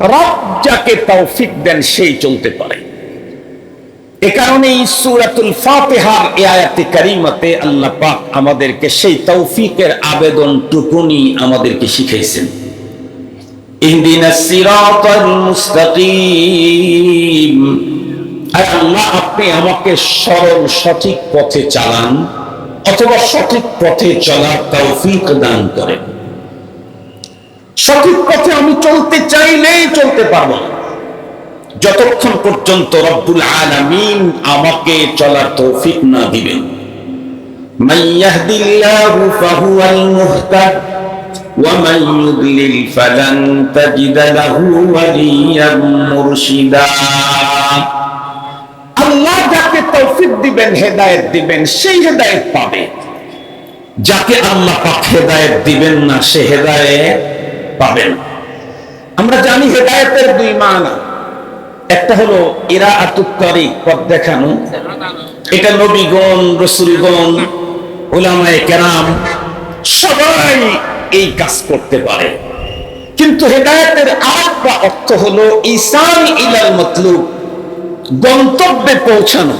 রব যাকে তৌফিক দেন, সেই চলতে পারে। এ কারণে সুরাতুল এ আয়াতে আল্লাহ পাক আমাদেরকে সেই তৌফিকের আবেদন টুকুনি আমাদেরকে শিখাইছেন। মুস্তাকিম। আল্লাহ, আপনি আমাকে সরল সঠিক পথে চালান, অথবা সঠিক পথে চলার তৌফিক দান করেন। সঠিক পথে আমি চলতে চাইলে চলতে পারব। যতক্ষণ পর্যন্ত রব্দুল আলামিন আমাকে চলার তৌফিক না দিবেন। আল্লাহ যাকে তৌফিক দিবেন, হেদায়েত দিবেন, সেই হেদায়েত পাবে। যাকে আল্লাহ পাক হেদায়ত দিবেন না, সে হেদায়ত পাবেন। আমরা জানি হেদায়েতের দুই মানা। একটা হলো এরা আতুত্তরিক পথ দেখানো। এটা নবীগণ, রসুলগণ ওলামায়ে কেরাম সবাই এই কাজ করতে পারে। কিন্তু হেদায়েতের আরেকটা অর্থ হলো ইসান ইলাল মতলুব, গন্তব্যে পৌঁছানো।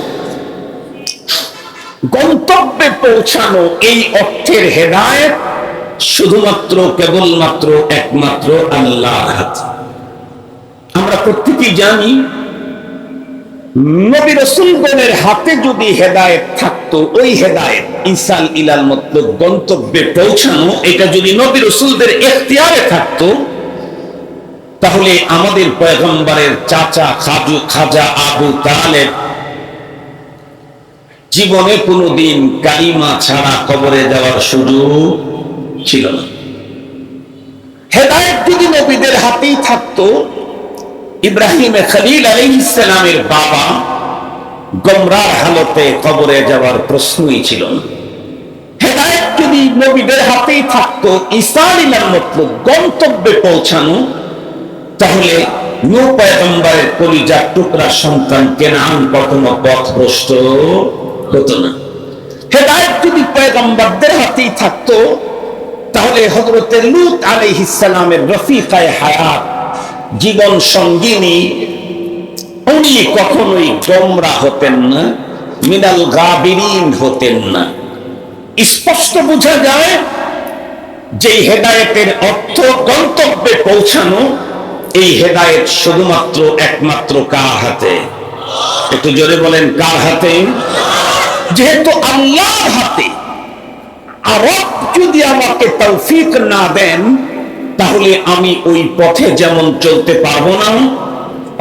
গন্তব্যে পৌঁছানো এই অর্থের হেদায়েত শুধুমাত্র, কেবলমাত্র একমাত্র আল্লাহর হাতে। আমরা প্রত্যেকেই জানি, নবী রসুলগণের হাতে যদি হেদায়েত থাকতো, ওই হেদায়েত ইসাল ইলাল মতলব গন্তব্যে পৌঁছানো, এটা যদি নবী রসুলদের এখতিয়ারে থাকতো, তাহলে আমাদের পয়গম্বরের চাচা খাজু, খাজা আবু তালেব জীবনে কোনোদিন কালিমা ছাড়া কবরে যাওয়ার সুযোগ ছিল। না হেদায়েত যদি নবীদের হাতেই থাকতো, ইব্রাহিম খলিল আলাইহিসসালামের বাবা গমরার হালতে কবরে যাওয়ার প্রশ্নই ছিল। না হেদায়েত যদি নবীদের হাতেই মতলব গন্তব্যে পৌঁছানো, তাহলে নূ কলিজার টুকরা সন্তান কেনান কখনো পথভ্রষ্ট হতো না। হেদায়েত যদি পয়গম্বরদের হাতেই থাকতো তাহলে হজরতে লুত আলাইহিসসালামের রফিকায় হায়াত, জীবন সঙ্গিনী, উনি কখনোই গোমরা হতেন না, মিনাল গাবিরিন হতেন না। স্পষ্ট বোঝা যায় যে হেদায়েতের অর্থ গন্তব্যে পৌঁছানো, এই হেদায়েত শুধুমাত্র একমাত্র কার হাতে? একটু জোরে বলেন, কার হাতে? যেহেতু আল্লাহর হাতে। আরব যদি আমাকে তৌফিক না দেন, তাহলে আমি ওই পথে যেমন চলতে পারব না।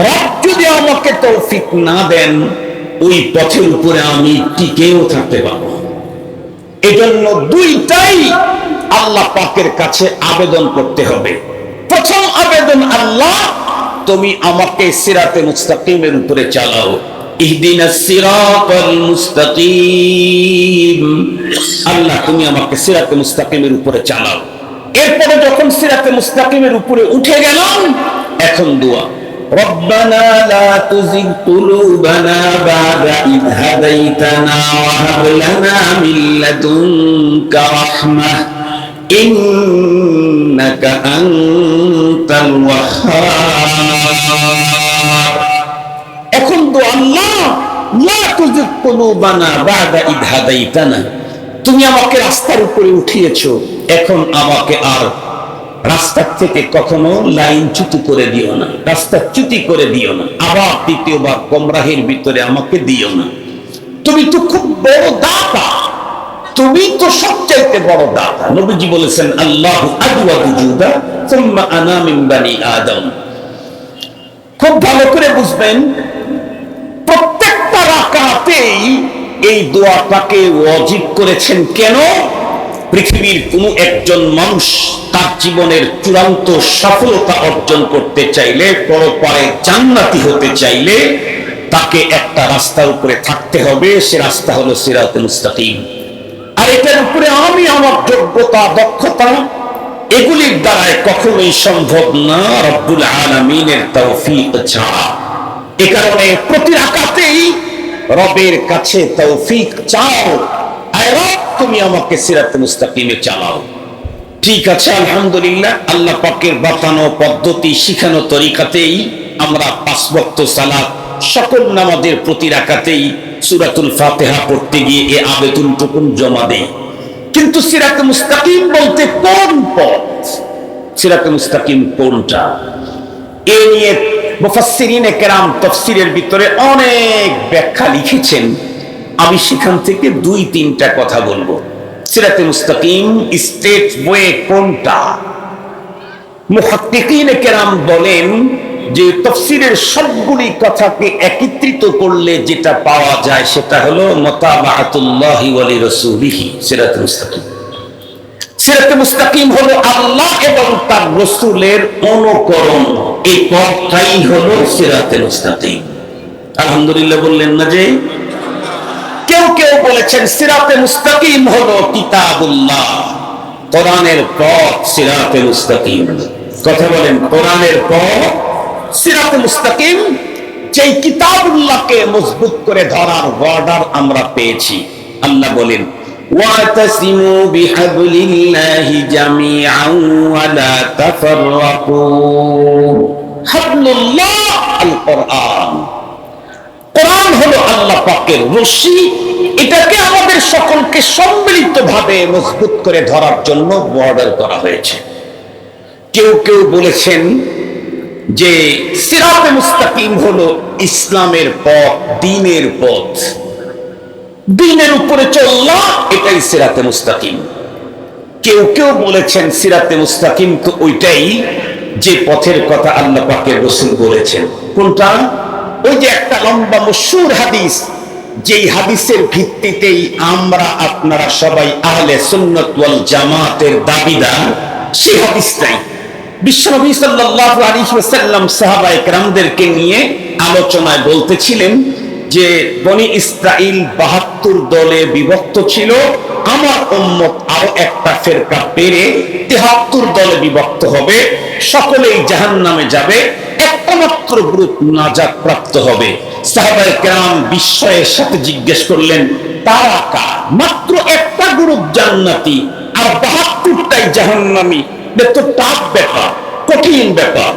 রব যদি আমাকে তৌফিক না দেন, ওই পথের উপরে আমি টিকেও থাকতে পারব এজন্য দুইটাই আল্লাহ পাকের কাছে আবেদন করতে হবে। প্রথম আবেদন, আল্লাহ, তুমি আমাকে সিরাতে মুস্তাকিমের উপরে চালাও। ইহদিনাস সিরাতাল মুস্তাকিম আল্লাহ তুমি আমাকে সিরাতে মুস্তাকিমের উপরে চালাও এরপরে যখন সিরাতে মুস্তাকিমের উপরে উঠে গেলাম এখন দোয়া ربنا لا تزغ قلوبنا بعد إذ هديتنا وهب لنا من لدنك رحمة إنك أنت الوهاب এখন তো আল্লাহ তুমি আমাকে রাস্তার উপরে উঠিয়েছো। এখন আমাকে আর রাস্তার থেকে কখনো লাইন চ্যুতি করে দিও না, রাস্তা চ্যুতি করে দিও না। আবার দ্বিতীয়বার কমরাহের ভিতরে আমাকে দিও না। তুমি তো খুব বড় দাতা। তুমি তো সবচাইতে বড় দাতা। নবীজি বলেছেন, আল্লাহ খুব ভালো করে বুঝবেন রাকাতেই এই দোয়াটাকে ওয়াজিব করেছেন কেন? পৃথিবীর কোনো একজন মানুষ তার জীবনের চূড়ান্ত সফলতা অর্জন করতে চাইলে, পরপারে জান্নাতি হতে চাইলে তাকে একটা রাস্তার উপরে থাকতে হবে। সে রাস্তা হলো সিরাত মুস্তাকিম। আর এটার উপরে আমি আমার যোগ্যতা, দক্ষতা, এগুলির দ্বারায় কখনোই সম্ভব না। রব্বুল আলমিনের তৌফিক ছাড়া। এ কারণে প্রতি রাকাতেই রবের কাছে তৌফিক চাও। তুমি আমাকে সিরাত মুস্তাকিমে চালাও। ঠিক আছে, আলহামদুলিল্লাহ, আল্লাহ পাকের বাতানো পদ্ধতি শিখানো তরিকাতেই আমরা পাঁচ বক্ত সকল নামাজের প্রতি রাখাতেই সুরাতুল ফাতেহা পড়তে গিয়ে এ আবেদন টুকুন জমা দেই। কিন্তু সিরাত মুস্তাকিম বলতে কোন পথ? সিরাত মুস্তাকিম কোনটা? এ নিয়ে মুফাসসিরিনে কেরাম তফসিরের ভিতরে অনেক ব্যাখ্যা লিখেছেন। আমি সেখান থেকে দুই, তিনটা কথা বলব। সিরাতে মুস্তাকিম, স্টেট ওয়ে কোনটা? মুহাক্কিকিনে কেরাম বলেন যে তফসিরের সবগুলি কথাকে একত্রিত করলে যেটা পাওয়া যায় সেটা হলো মতাবাতুল্লাহি ওয়ালি রাসূলিহি, সিরাতে মুস্তাকিম। সিরাতে মুস্তাকিম হলো আল্লাহ এবং তার রসুলের অনুকরণ। এই পথটাই হলো সিরাতে মুস্তাকিম। আলহামদুলিল্লাহ বললেন না যে? কেউ কেউ বলেছেন সিরাতে মুস্তাকিম হলো কিতাবুল্লাহ। কোরআনের পথ সিরাতে মুস্তাকিম। কথা বলেন, কোরআনের পথ সিরাতে মুস্তাকিম, যেই কিতাবুল্লাহকে মজবুত করে ধরার অর্ডার আমরা পেয়েছি। আল্লাহ বলেন واعتصموا بحبل الله جميعا ولا تفرقوا حبل الله القرآن কোরআন হলো আল্লাহ পাকের রশি এটাকে আমাদের সকলকে সম্মিলিত ভাবে মজবুত করে ধরার জন্য বর্ডার করা হয়েছে কেউ কেউ বলেছেন যে সিরাতে মুস্তাকিম হলো ইসলামের পথ দিনের পথ দিনের উপরে চললা, এটাই সিরাতে মুস্তাকিম। কেউ কেউ বলেছেন সিরাতে মুস্তাকিম তো ওইটাই যে পথের কথা আল্লাহ পাকের রসুল বলেছেন। কোনটা? ওই যে একটা লম্বা মশুর হাদিস, যেই হাদিসের ভিত্তিতেই আমরা আপনারা সবাই আহলে সুন্নত ওয়াল জামাতের দাবিদার, সেই হাদিসটাই। বিশ্বনবী সাল্লাল্লাহু আলাইহি ওয়াসাল্লাম সাহাবা একরামদেরকে নিয়ে আলোচনায় বলতেছিলেন যে বনি ইসরাইল বাহাত্তর দলে বিভক্ত ছিল, আমার উম্মত আরও একটা ফেরকা পেরে তেহাত্তর দলে বিভক্ত হবে, সকলেই জাহান নামে যাবে একটা মাত্র গ্রুপ নাজাত প্রাপ্ত হবে। সাহাবায়ে কেরাম বিস্ময়ের সাথে জিজ্ঞেস করলেন, তারা কার? মাত্র একটা গ্রুপ জান্নাতি আর বাহাত্তরটাই জাহান্নামী। তো টাফ ব্যাপার, কঠিন ব্যাপার।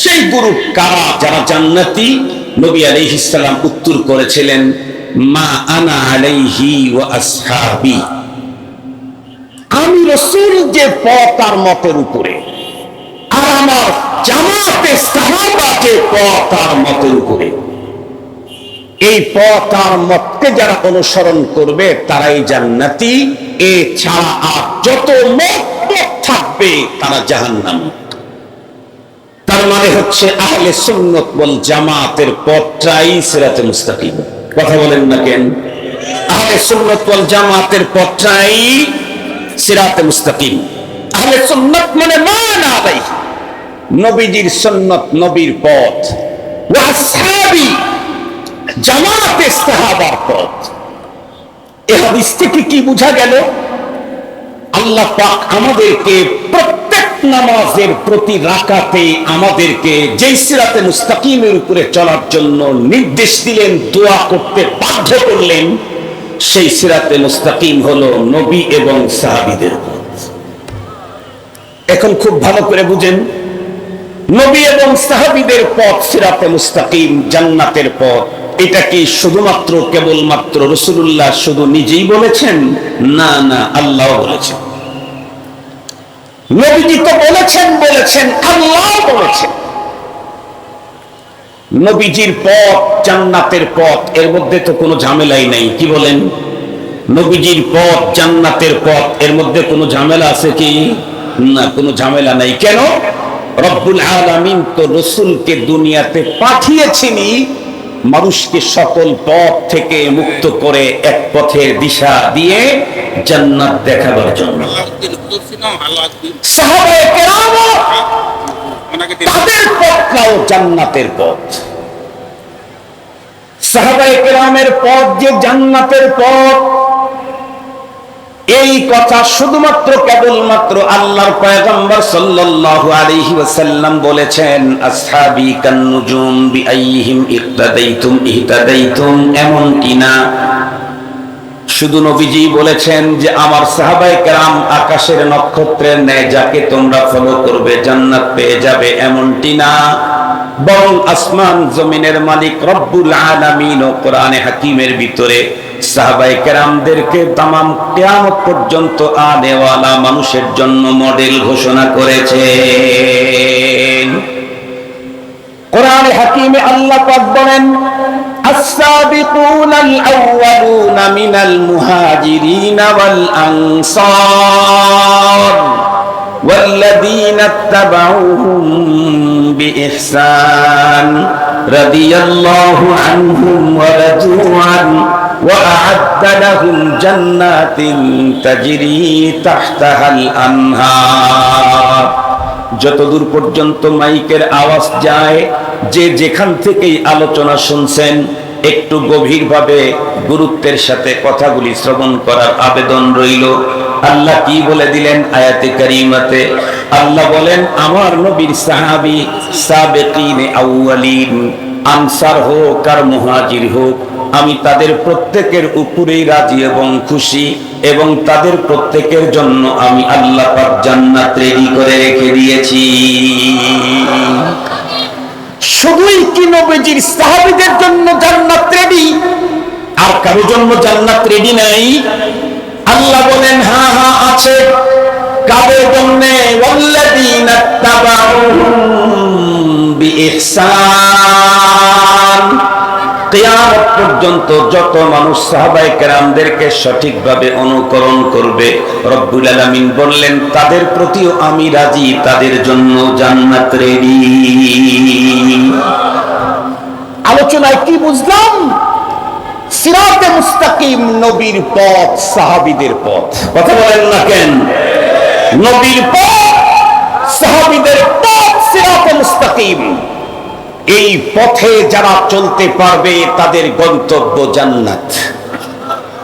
সেই গ্রুপ কারা? যারা জান্নাতি নবী আলাইহিস সালাম উত্তর করেছিলেন, মা আনা আলাইহি আসহাবি। আমি রসুল যে পথ আর মতের উপরে, আর আমার জামাতে পথ আর মতের উপরে। এই পথ আর মতকে যারা অনুসরণ করবে, তারাই জান্নাতি। এ ছাড়া আর যত মত থাকবে, তারা জাহান্নামী। তার মানে হচ্ছে আহলে সুন্নত বল জামাতের পথটাই সিরাতে মুস্তাকিম। কথা বলেন না কেন? আহলে সুন্নত বল জামাতের পথটাই সিরাতে মুস্তাকিম। আহলে সুন্নত মানে মান আলাই নবীজির সুন্নত নবীর পথ। ওয়া আসহাবি জামাতে সাহাবার পথ। এ হাদিস থেকে কি বোঝা গেল? আল্লাহ পাক আমাদেরকে প্রত্যেক নামাজের প্রতি রাকাতে আমাদেরকে যেই সিরাতে মুস্তাকিমের উপরে চলার জন্য নির্দেশ দিলেন, দোয়া করতে বাধ্য করলেন, সেই সিরাতে মুস্তাকিম হলো নবী এবং সাহাবিদের এখন খুব ভালো করে বুঝেন, নবী এবং সাহাবিদের পথ সিরাতে মুস্তাকিম, জান্নাতের পথ। এটা কি শুধুমাত্র কেবলমাত্র রসুল্লাহ শুধু নিজেই বলেছেন? না না, আল্লাহ বলেছেন। নবীজি তো বলেছেন বলেছেন, আল্লাহ বলেছেন। নবীজির পথ জান্নাতের পথ, এর মধ্যে তো কোনো ঝামেলাই নাই, কি বলেন? নবীজির পথ জান্নাতের পথ, এর মধ্যে কোনো ঝামেলা আছে কি? না, কোনো ঝামেলা নাই। কেন? রব্বুল আলামিন তো রসুলকে দুনিয়াতে পাঠিয়েছেনই মানুষকে সকল পথ থেকে মুক্ত করে এক পথে দিশা দিয়ে জান্নাত দেখাবার জন্য। তাদের পথটাও জান্নাতের পথ। কেরামের পথ যে জান্নাতের পথ এই কথা শুধুমাত্র কেবলমাত্র আল্লাহর পয়গম্বর সাল্লাল্লাহু আলাইহি ওয়াসাল্লাম বলেছেন, আসহাবি কান্নুজুম বিআইহিম ইক্তাদাইতুম ইহতাদাইতুম এমন কিনা শুধু নবীজি বলেছেন যে, আমার সাহাবাই কেরাম আকাশের নক্ষত্রের ন্যায় যাকে তোমরা ফলো করবে জান্নাত পেয়ে যাবে এমনটি না। বরং আসমান জমিনের মালিক রব্বুল আলামিন ও কোরআনে হাকিমের ভিতরে সাহাবাই কেরামদেরকে তামাম কিয়ামত পর্যন্ত আনেওয়ালা মানুষের জন্য মডেল ঘোষণা করেছেন কোরআন হাকিমে আল্লাহ পাক বলেন السابقون الأولون من المهاجرين والأنصار والذين اتبعوهم بإحسان رضي الله عنهم ورضوا عنه وأعد لهم جنات تجري تحتها الأنهار যতদূর পর্যন্ত মাইকের আওয়াজ যায় যে যেখান থেকেই আলোচনা শুনছেন একটু গভীরভাবে গুরুত্বের সাথে কথাগুলি শ্রবণ করার আবেদন রইল আল্লাহ কি বলে দিলেন আয়াতে কারিমাতে? আল্লাহ বলেন, আমার নবীর সাহাবি সাবেকিন আউয়ালিন, আনসার হোক আর মুহাজির হোক, আমি তাদের প্রত্যেকের উপরেই রাজি এবং খুশি এবং তাদের প্রত্যেকের জন্য আমি আল্লাহ পাক জান্নাত রেডি করে রেখে দিয়েছি। শুধুই কি নবীজির সাহাবীদের জন্য জান্নাত রেডি আর কারও জন্য জান্নাত রেডি নাই? আল্লাহ বলেন হ্যাঁ হ্যাঁ আছে। জন্য ওয়াল্লাযীনা তাবাউহুম বিইহসান। কিয়ামত পর্যন্ত যত মানুষ সাহাবাই কেরামদেরকে সঠিকভাবে অনুকরণ করবে, রব্বুল আলামিন বললেন, তাদের প্রতিও আমি রাজি, তাদের জন্য জান্নাত রেডি আলোচনায় কি বুঝলাম? সিরাতে মুস্তাকিম, নবীর পথ, সাহাবীদের পথ। কথা বলেন না কেন? নবীর পথ, সাহাবীদের পথ সিরাতে মুস্তাকিম। এই পথে যারা চলতে পারবে, তাদের গন্তব্য জান্নাত।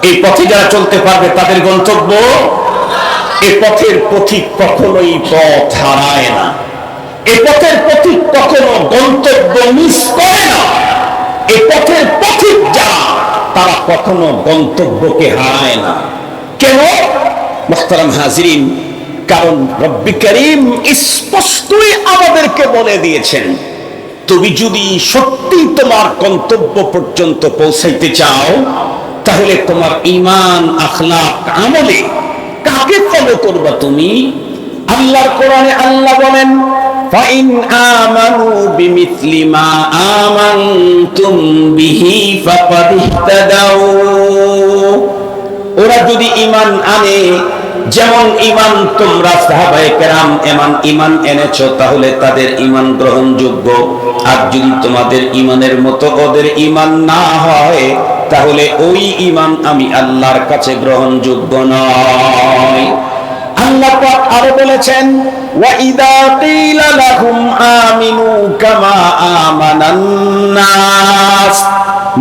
এই পথে যারা চলতে পারবে, তাদের গন্তব্য? এ পথের পথিক কখনোই পথ হারায় না। এ পথের পথিক কখনো গন্তব্য মিস করে না। এ পথের পথিক যারা তারা কখনো গন্তব্যকে হারায় না। কেন? মোখতারাম হাজিরিন, কারণ রব্বি করিম স্পষ্টই আমাদেরকে বলে দিয়েছেন, তুমি যদি সত্যি তোমার গন্তব্য পর্যন্ত পৌঁছাইতে চাও, তাহলে তোমার ইমান আখলাক, আমলে কাকে ফলো করবা তুমি? আল্লাহর কোরআনে আল্লাহ বলেন ফাইন আমানু বিমিথলি মা আমানতুম বিহি ফাকাদ ইহতাদাউ। ওরা যদি ইমান আনে, যেমন ইমান তোমরা কেরাম এমন ইমান এনেছো, তাহলে তাদের ইমান গ্রহণযোগ্য। আর যদি তোমাদের ইমানের মতো ওদের ইমান না হয়, তাহলে ওই ইমান আমি আল্লাহর কাছে গ্রহণযোগ্য নয়। আল্লাহ পাক আরও বলেছেন, ওয়াইদা কিলা লাহুম আমিনু কামা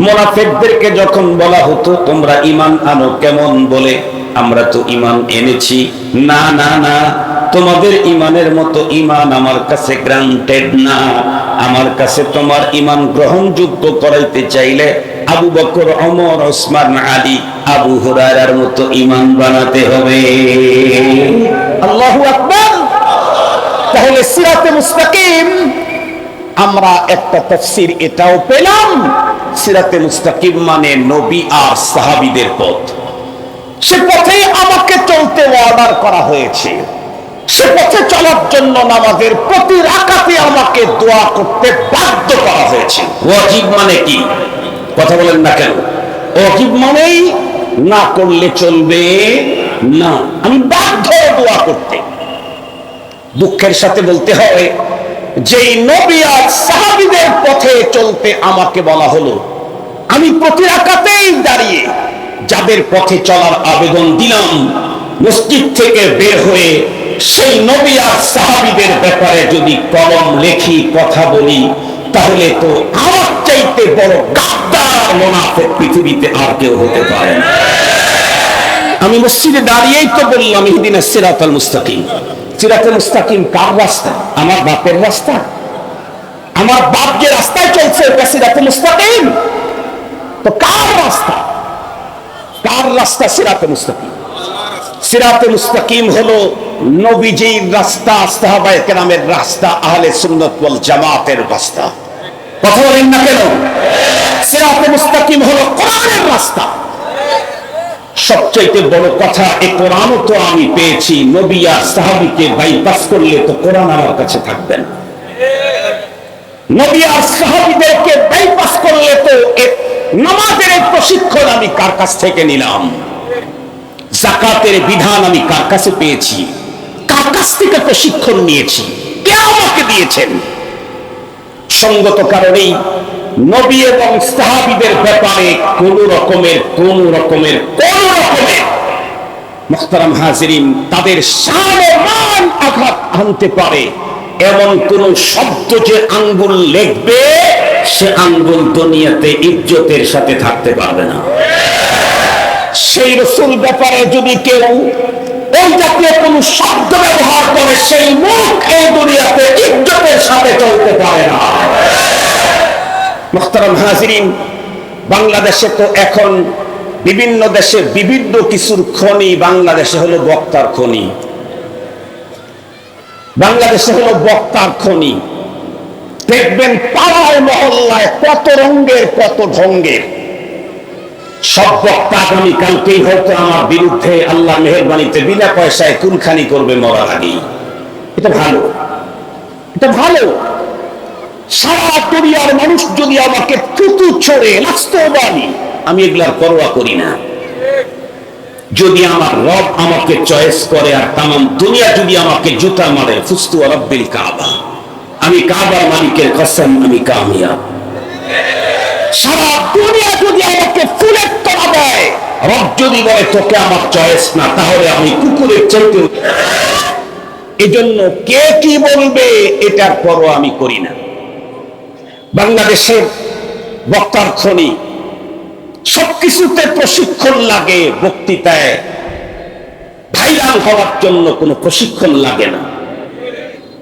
মুনাফিকদেরকে যখন বলা হতো, তোমরা ঈমান আনো কেমন বলে? আমরা তো ঈমান এনেছি। না না না, তোমাদের ঈমানের মতো ঈমান আমার কাছে গ্রান্টেড না। আমার কাছে তোমার ঈমান গ্রহণযোগ্য করাইতে চাইলে আবু বকর ওমর ওসমান আলী আবু হুরায়রার মতো ঈমান বানাতে হবে। আল্লাহু আকবার। তাহলে সিরাতে মুস্তাকিম আমরা একটা তাফসীর এটাও পেলাম। সিরাতে মুস্তাকিম মানে নবী আর সাহাবীদের পথ। সে পথে আমাকে চলতে অর্ডার করা হয়েছে। সে পথে চলার জন্য নামাজের প্রতি রাকাতে আমাকে দোয়া করতে বাধ্য করা হয়েছে। ওয়াজিব মানে কি? কথা বলেন না কেন? ওয়াজিব মানেই না করলে চলবে না। আমি বাধ্য দোয়া করতে। দুঃখের সাথে বলতে হয়, যেই নবী আর সাহাবীদের পথে চলতে আমাকে বলা হলো, আমি প্রতি রাকাতেই দাঁড়িয়ে যাদের পথে চলার আবেদন দিলাম, মসজিদ থেকে বের হয়ে সেই নবী আর সাহাবীদের ব্যাপারে যদি কলম লেখি, কথা বলি, তাহলে তো আমার চাইতে বড় গাদ্দার মোনাফেক পৃথিবীতে আর কেউ হতে পারে না। আমি মসজিদে দাঁড়িয়েই তো বললাম, ইহদিন সিরাতাল মুস্তাকিম। সিরাতুল মুস্তাকিম কার রাস্তা? আমার বাপের রাস্তা? আমার বাপ যে রাস্তায় চলছে ওটা সিরাতুল মুস্তাকিম। তো কার রাস্তা? কার রাস্তা সিরাতে মুস্তাকিম? সিরাতে মুস্তাকিম হলো নবীজির রাস্তা, সাহাবায়ে কেরামের রাস্তা, আহলে সুন্নাত ওয়াল জামাতের রাস্তা। কথা বলেন না কেন? সিরাতে হলো কোরআনের রাস্তা। বড় কথা এই কোরআনও তো আমি পেয়েছি। নবী আর সাহাবিকে বাইপাস করলে তো কোরআন আমার কাছে থাকবে না। সাহাবিদেরকে বাইপাস করলে তো এ নামাজের প্রশিক্ষণ আমি কার কাছ থেকে নিলাম? জাকাতের বিধান আমি কার কাছে পেয়েছি? কার কাছ থেকে প্রশিক্ষণ নিয়েছি? কে আমাকে দিয়েছেন? সঙ্গত কারণেই নবী এবং সাহাবিদের ব্যাপারে কোন রকমের কোন রকমের কোন রকমের মোহতারাম হাজিরিন তাদের সামনে মান আঘাত আনতে পারে। এমন কোন শব্দ যে আঙ্গুল লেখবে, সে আঙ্গুল দুনিয়াতে ইজ্জতের সাথে থাকতে পারবে না। সেই রসুল ব্যাপারে যদি কেউ জাতীয় কোন শব্দ ব্যবহার করে সেই মুখ এই দুনিয়াতে ইজ্জতের সাথে চলতে পারে না। মোহতারাম হাজিরিন, বাংলাদেশে তো এখন বিভিন্ন দেশে বিভিন্ন কিছুর খনি, বাংলাদেশে হলো বক্তার খনি। বাংলাদেশে হলো বক্তার খনি। দেখবেন পাড়ায়, মহল্লায় কত রঙ্গের কত ঢঙ্গের সব বক্তা হয়তো আমার বিরুদ্ধে আল্লাহ মেহরবানিতে বিনা পয়সায় কুলখানি করবে মরার এটা ভালো। এটা ভালো। মানুষ যদি আমাকে বাস্তবানি আমি এগুলার করি না। যদি আমার রব আমাকে চয়েস করে আর তাম দুনিয়া যদি আমাকে জুতা মারে ফুস্তু রব্বিল কাবা। আমি কাবার মালিকের কসম, আমি সারা দুনিয়া আমাকে ফুলের তলা দেয় রব যদি বলে তোকে আমার চয়েস না, তাহলে আমি কুকুরের চাইতে এজন্য কে কি বলবে, এটার পরও আমি করি না। বাংলাদেশের বক্তার খনি সবকিছুতে প্রশিক্ষণ লাগে, বক্তৃতায় ভাইরাল হওয়ার জন্য কোনো প্রশিক্ষণ লাগে না।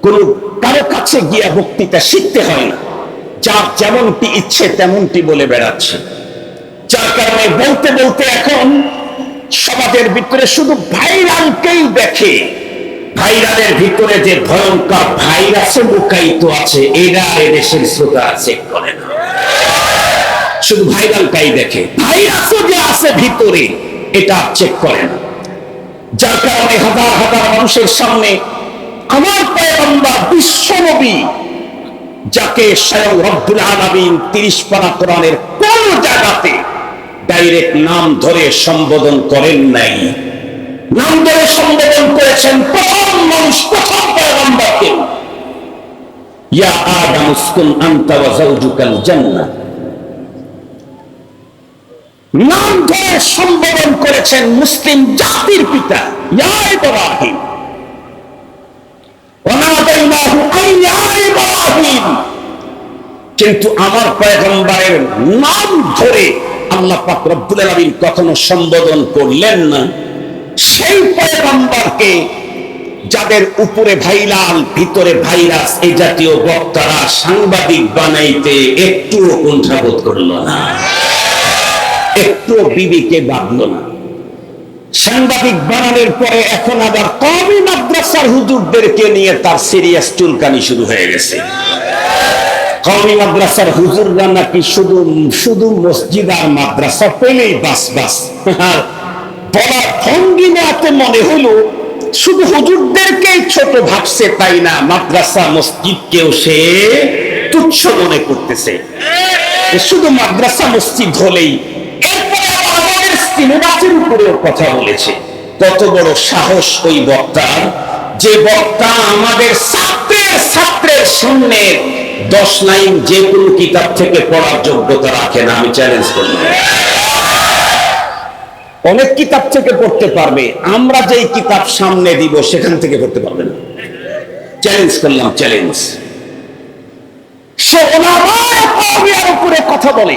কোন কারও কাছে গিয়া বক্তৃতা শিখতে হয় না। যার যেমনটি ইচ্ছে, তেমনটি বলে বেড়াচ্ছে। যার কারণে বলতে বলতে এখন সমাজের ভিতরে শুধু ভাইরালকেই দেখে। ভাইরালের ভিতরে যে ভয়ঙ্কর ভাইরাসে লুকায়িত আছে, এরা এদেশের শ্রোতা চেক করে না। শুধু ভাইরালটাই দেখে। ভাইরাসও যে আছে ভিতরে, এটা চেক করে না। যার কারণে হাজার হাজার মানুষের সামনে আমার পয়গম্বর বিশ্বনবী যাকে স্বয়ং রব্বুল আলামিন তিরিশ পারা কোরআনের কোন জায়গাতে ডাইরেক্ট নাম ধরে সম্বোধন করেন নাই। নাম ধরে সম্বোধন করেছেন প্রথম মানুষ, প্রথম পয়গম্বরকে। ইয়া আদম উসকুন আনতা ওয়া যাওজুকাল জান্নাহ। নাম ধরে সম্বোধন করেছেন মুসলিম জাতির পিতা, ইয়া ইব্রাহিম। ওয়ানাদাইনাহু আন ইয়া ইব্রাহিম। কিন্তু আমার পয়গম্বরের নাম ধরে আল্লাহ পাক রব্বুল কখনো সম্বোধন করলেন না। সেই পয়গম্বরকে যাদের উপরে ভাইলাল, ভিতরে ভাইরাস এই জাতীয় বক্তারা সাংবাদিক বানাইতে একটুও কুণ্ঠাবোধ করল না। একটু বিবিকে বাঁধলো না। সাংবাদিক বানানোর পরে এখন আবার কমই মাদ্রাসার হুজুরদেরকে নিয়ে তার সিরিয়াস চুলকানি শুরু হয়ে গেছে। কমি মাদ্রাসার হুজুররা নাকি শুধু শুধু মসজিদ আর মাদ্রাসা পেলেই বাস বাস। মনে হলো, শুধু ছোট ভাবছে তাই না, মাদ্রাসা সে তুচ্ছ মনে করতেছে। শুধু মাদ্রাসা, মসজিদ হলেই আমাদের উপরেও কথা বলেছে। কত বড় সাহস ওই বক্তার, যে বক্তা আমাদের ছাত্রের ছাত্রের সামনে দশ লাইন যে কোনো কিতাব থেকে পড়ার যোগ্যতা রাখে না আমি চ্যালেঞ্জ করলাম অনেক কিতাব থেকে পড়তে পারবে, আমরা যেই কিতাব সামনে দিব, সেখান থেকে পড়তে পারবে না। চ্যালেঞ্জ করলাম চ্যালেঞ্জ উপরে কথা বলে।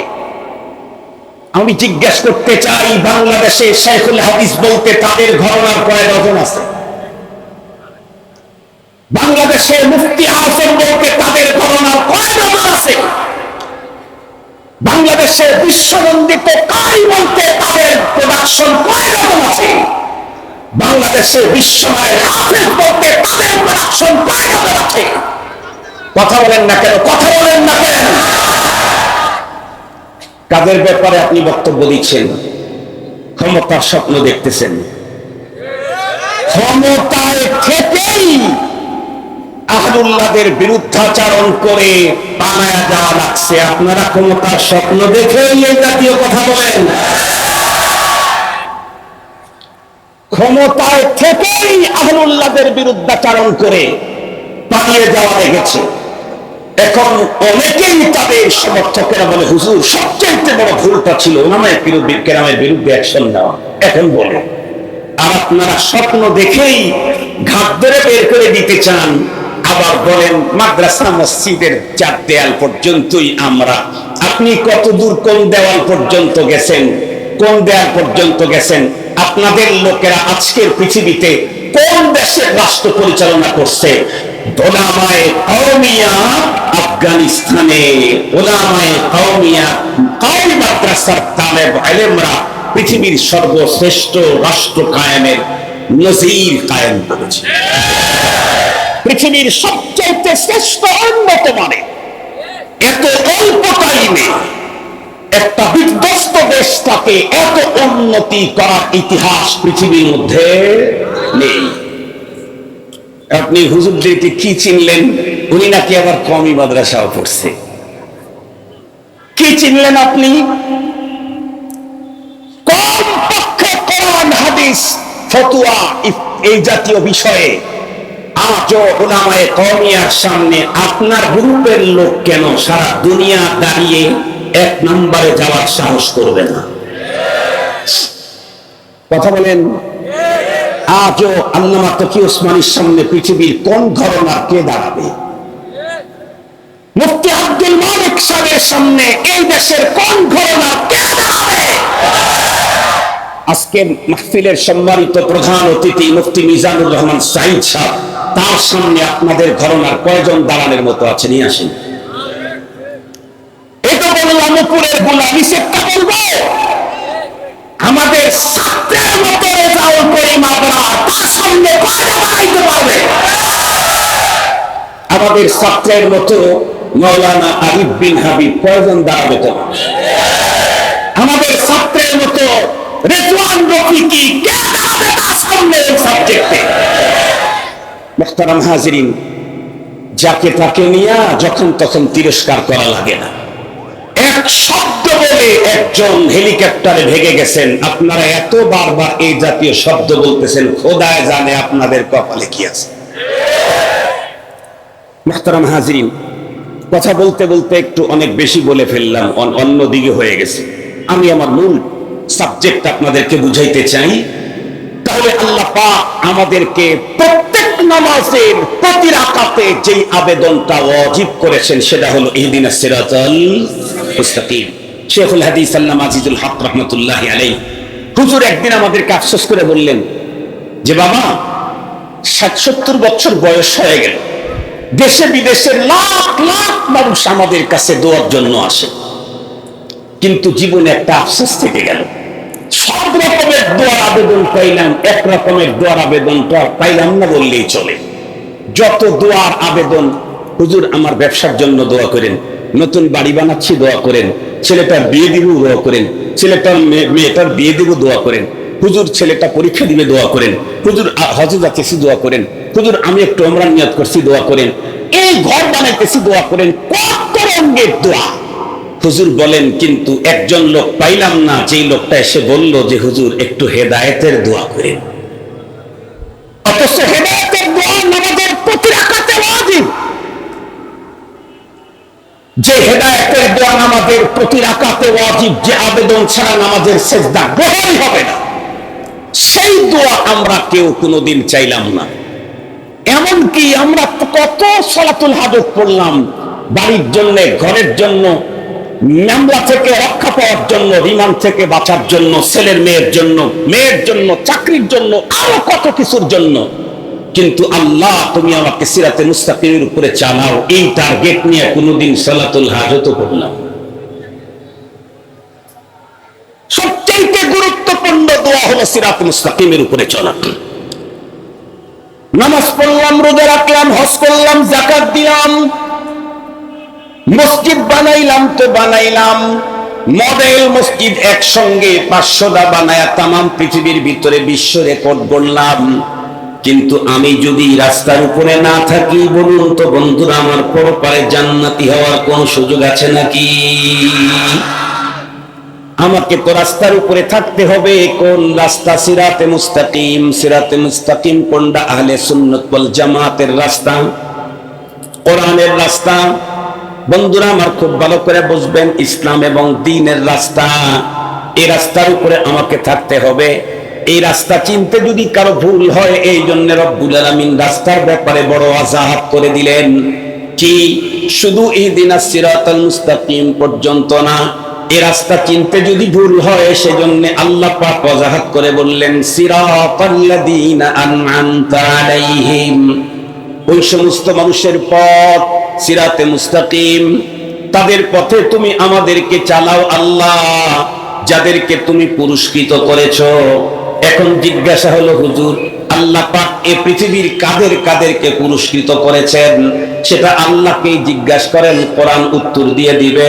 আমি জিজ্ঞেস করতে চাই, বাংলাদেশে শেখুল হাদিস বলতে তাদের ঘটনার কয় আছে? বাংলাদেশের মুফতি আহসেন বলতে তাদের ঘটনার কয় ডজন আছে বাংলাদেশের কারি বলতে তাদের প্রোডাকশন কয় রকম আছে বাংলাদেশে বিশ্বময় হাফেজ বলতে তাদের প্রোডাকশন কয় রকম আছে কথা বলেন না কেন? কথা বলেন না কেন? কাদের ব্যাপারে আপনি বক্তব্য দিচ্ছেন? ক্ষমতার স্বপ্ন দেখতেছেন। ক্ষমতায় থেকেই আহলুল্লাদের বিরুদ্ধাচারণ করে বানায় যাওয়া লাগছে। আপনারা ক্ষমতার স্বপ্ন দেখেই এই জাতীয় কথা বলেন। ক্ষমতায় থেকেই আহলুল্লাদের বিরুদ্ধাচারণ করে পালিয়ে যাওয়া এখন অনেকেই তাদের সমর্থকেরা বলে, হুজুর সবচেয়ে বড় ভুলটা ছিল বিরুদ্ধে কেরামের বিরুদ্ধে অ্যাকশন নেওয়া। এখন বলে, আর আপনারা স্বপ্ন দেখেই ঘাট ধরে বের করে দিতে চান আবার বলেন, মাদ্রাসা মসজিদের চার দেয়াল পর্যন্তই আমরা। আপনি কত দূর কোন দেওয়াল পর্যন্ত গেছেন? কোন দেয়াল পর্যন্ত গেছেন? আপনাদের লোকেরা আজকের পৃথিবীতে কোন দেশের রাষ্ট্র পরিচালনা করছে? আফগানিস্তানে। মাদ্রাসার পৃথিবীর সর্বশ্রেষ্ঠ রাষ্ট্র কায়েমের নজির কায়েম করেছে। পৃথিবীর সবচেয়ে শ্রেষ্ঠ উন্নত মানে এত অল্প টাইমে একটা বিধ্বস্ত দেশটাকে এত উন্নতি করার ইতিহাস পৃথিবীর মধ্যে নেই। আপনি হুজুরদেরকে কি চিনলেন? উনি নাকি আবার কমি মাদ্রাসাও পড়ছে। কি চিনলেন আপনি? কম পক্ষে কোরআন, হাদিস, ফতুয়া, এই জাতীয় বিষয়ে আজও সামনে পৃথিবীর কোন ঘটনা কে দাঁড়াবে? মুফতি আব্দুল মালিক সাহেবের সামনে এই দেশের কোন ঘটনা কে দাঁড়াবে? আজকের মাহফিলের সম্মানিত প্রধান অতিথি মুফতি মিজানুর রহমান সাইদ সাহ তার সামনে আপনাদের ঘটনার কয়জন দালালের মতো আছে, নিয়ে আসেন। এটা বলব? আমাদের মতো আমাদের ছাত্রের মতো মৌলানা আরিফ বিন হাবিব কয়জন দাঁড়াবে তোমার আমাদের ছাত্রের মতো রেজওয়ান রফিকি কে দাঁড়াবে তার সামনে সাবজেক্টে মোখতারাম হাজিরিন, যাকে তাকে নিয়ে যখন তখন তিরস্কার করা লাগে না। এক শব্দ বলে একজন হেলিকপ্টারে ভেগে গেছেন। আপনারা এত বারবার এই জাতীয় শব্দ বলতেছেন, খোদায় জানে আপনাদের কপালে কি আছে। মোহতারাম হাজরিন, কথা বলতে বলতে একটু অনেক বেশি বলে ফেললাম, অন- অন্য দিকে হয়ে গেছে। আমি আমার মূল সাবজেক্ট আপনাদেরকে বুঝাইতে চাই। তাহলে আল্লাহ পাক আমাদেরকে যেই আবেদনটা করেছেন, সেটা একদিন আমাদেরকে আফসোস করে বললেন যে, বাবা ষাট সত্তর বছর বয়স হয়ে গেল। দেশে বিদেশের লাখ লাখ মানুষ আমাদের কাছে দোয়ার জন্য আসে। কিন্তু জীবনে একটা আফসোস থেকে গেল। সব রকমের দোয়ার আবেদন পাইলাম, এক রকমের দোয়ার আবেদনটা পাইলাম না বললেই চলে। যত দোয়ার আবেদন, হুজুর আমার ব্যবসার জন্য দোয়া করেন, নতুন বাড়ি বানাচ্ছি দোয়া করেন, ছেলেটার বিয়ে দিব দোয়া করেন, ছেলেটার মেয়েটার বিয়ে দিব দোয়া করেন, হুজুর ছেলেটা পরীক্ষা দিবে দোয়া করেন, হুজুর হজে যাচ্ছি দোয়া করেন, হুজুর আমি একটু অমরান নিয়ত করছি দোয়া করেন, এই ঘর বানাইতেছি দোয়া করেন, কত রঙের দোয়া হুজুর বলেন, কিন্তু একজন লোক পাইলাম না। যেই লোকটা এসে বলল যে, হুজুর, একটু হেদায়েতের দোয়া ওয়াজিব। যে হেদায়েতের দোয়া নামাজের প্রতি রাখাতে ওয়াজিব, যে আবেদন ছাড়া নামাজের সেজদা গ্রহণ হবে না। সেই দোয়া আমরা কেউ কোনোদিন চাইলাম না। এমনকি আমরা কত সলাতুল হাজত পড়লাম, বাড়ির জন্য, ঘরের জন্য মামলা থেকে রক্ষা পাওয়ার জন্য রিমান্ড থেকে বাঁচার জন্য, ছেলের মেয়ের জন্য মেয়ের জন্য, চাকরির জন্য, আরও কত কিছুর জন্য। কিন্তু আল্লাহ, তুমি আমাকে সিরাতে মুস্তাকিমের উপরে চালাও, এই টার্গেট নিয়ে কোনোদিন সালাতুল হাজতও করলাম সবচেয়ে গুরুত্বপূর্ণ দোয়া হলো সিরাত মুস্তাকিমের উপরে চলা। নামাজ পড়লাম, রোজা রাখলাম, হজ করলাম জাকাত দিলাম। মসজিদ বানাইলাম তো বানাইলাম। মডেল মসজিদ একসঙ্গে পাঁচশোটা বানায়া তামাম পৃথিবীর ভিতরে বিশ্ব রেকর্ড গড়লাম। কিন্তু আমি যদি রাস্তার উপরে না থাকি, বলুন তো বন্ধুরা, আমার পরপারে জান্নাতি হওয়ার কোন সুযোগ আছে নাকি? আমাকে তো রাস্তার উপরে থাকতে হবে। কোন রাস্তা? সিরাতে মুস্তাকিম। সিরাতে মুস্তাকিম কোনটা? আহলে সুন্নত ওয়াল জামাতের রাস্তা। কোরআনের রাস্তা। বন্ধুরা, আমার খুব ভালো করে বুঝবেন, ইসলাম এবং দিনের রাস্তা। এই রাস্তার উপরে আমাকে থাকতে হবে। এই রাস্তা চিনতে যদি কারও ভুল হয়, এই জন্য রব্বুল আলামিন রাস্তার ব্যাপারে বড় আজাহাত করে দিলেন। কি? শুধু এই দিন সিরাতাল মুস্তাকিম পর্যন্ত না, এই রাস্তা চিনতে যদি ভুল হয়, সেজন্য আল্লাহ পাক ওয়াজাহাত করে বললেন সিরাতাল্লাযীনা আন'আমতা আলাইহিম। ওই সমস্ত মানুষের পথ সিরাতে মুস্তাকিম। তাদের পথে তুমি আমাদেরকে চালাও আল্লাহ, যাদেরকে তুমি পুরস্কৃত করেছ। এখন জিজ্ঞাসা হলো, হুজুর, আল্লাহ পাক এ পৃথিবীর কাদের কাদেরকে পুরস্কৃত করেছেন? সেটা আল্লাহকেই জিজ্ঞাসা করেন, কোরআন উত্তর দিয়ে দিবে।